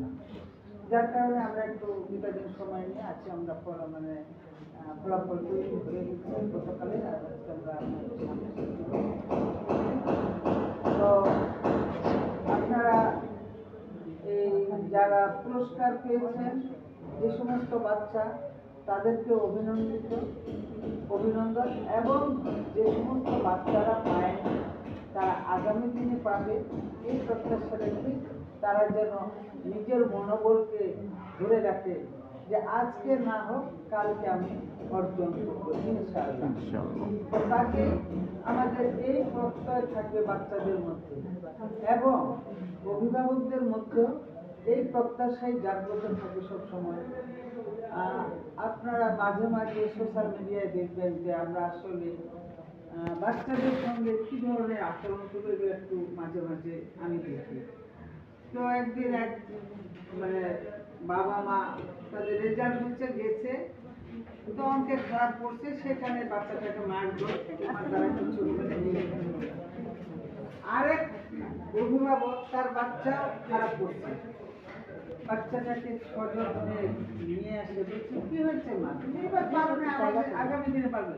না যার কারণে আমরা একটু বিকালীন সময় নিয়ে আজকে আমরা ফল মানে ফলাফল গতকালে আমরা। তো আপনারা এই যারা পুরস্কার পেয়েছেন, যে সমস্ত বাচ্চা তাদেরকে অভিনন্দিত, অভিনন্দন, এবং যে সমস্ত বাচ্চারা পায় আগামী দিনে পাবে এই প্রত্যাশা রেখে তারা যেন নিজের মনোবলকে ধরে রাখে যে আজকে না হোক কালকে আমি অর্জন করব ইনশাআল্লাহ। তাকে আমাদের এই প্রত্যয় থাকবে বাচ্চাদের মধ্যে। এবং অভিভাবকদের মধ্যেও এই প্রত্যাশাই জাগ্রত থাকে সবসময়। আপনারা মাঝে মাঝে সোশ্যাল মিডিয়ায় দেখবেন যে আমরা আসলে বাচ্চাদের সঙ্গে কী ধরনের আচরণ করে একটু মাঝে মাঝে আমি দেখি। তো একদিন এক মানে বাবা মা তাদের রেজাল্ট হচ্ছে, গেছে। তো অঙ্কে খারাপ করছে, সেখানে বাচ্চাটাকে গেল। আরেক অভিভাবক, তার বাচ্চা খারাপ করছে। বাচ্চাটাকে সযত্নে নিয়ে আসে, বলছে, কি হয়েছে মা? এবার পারবে আগামী দিনে পারবে।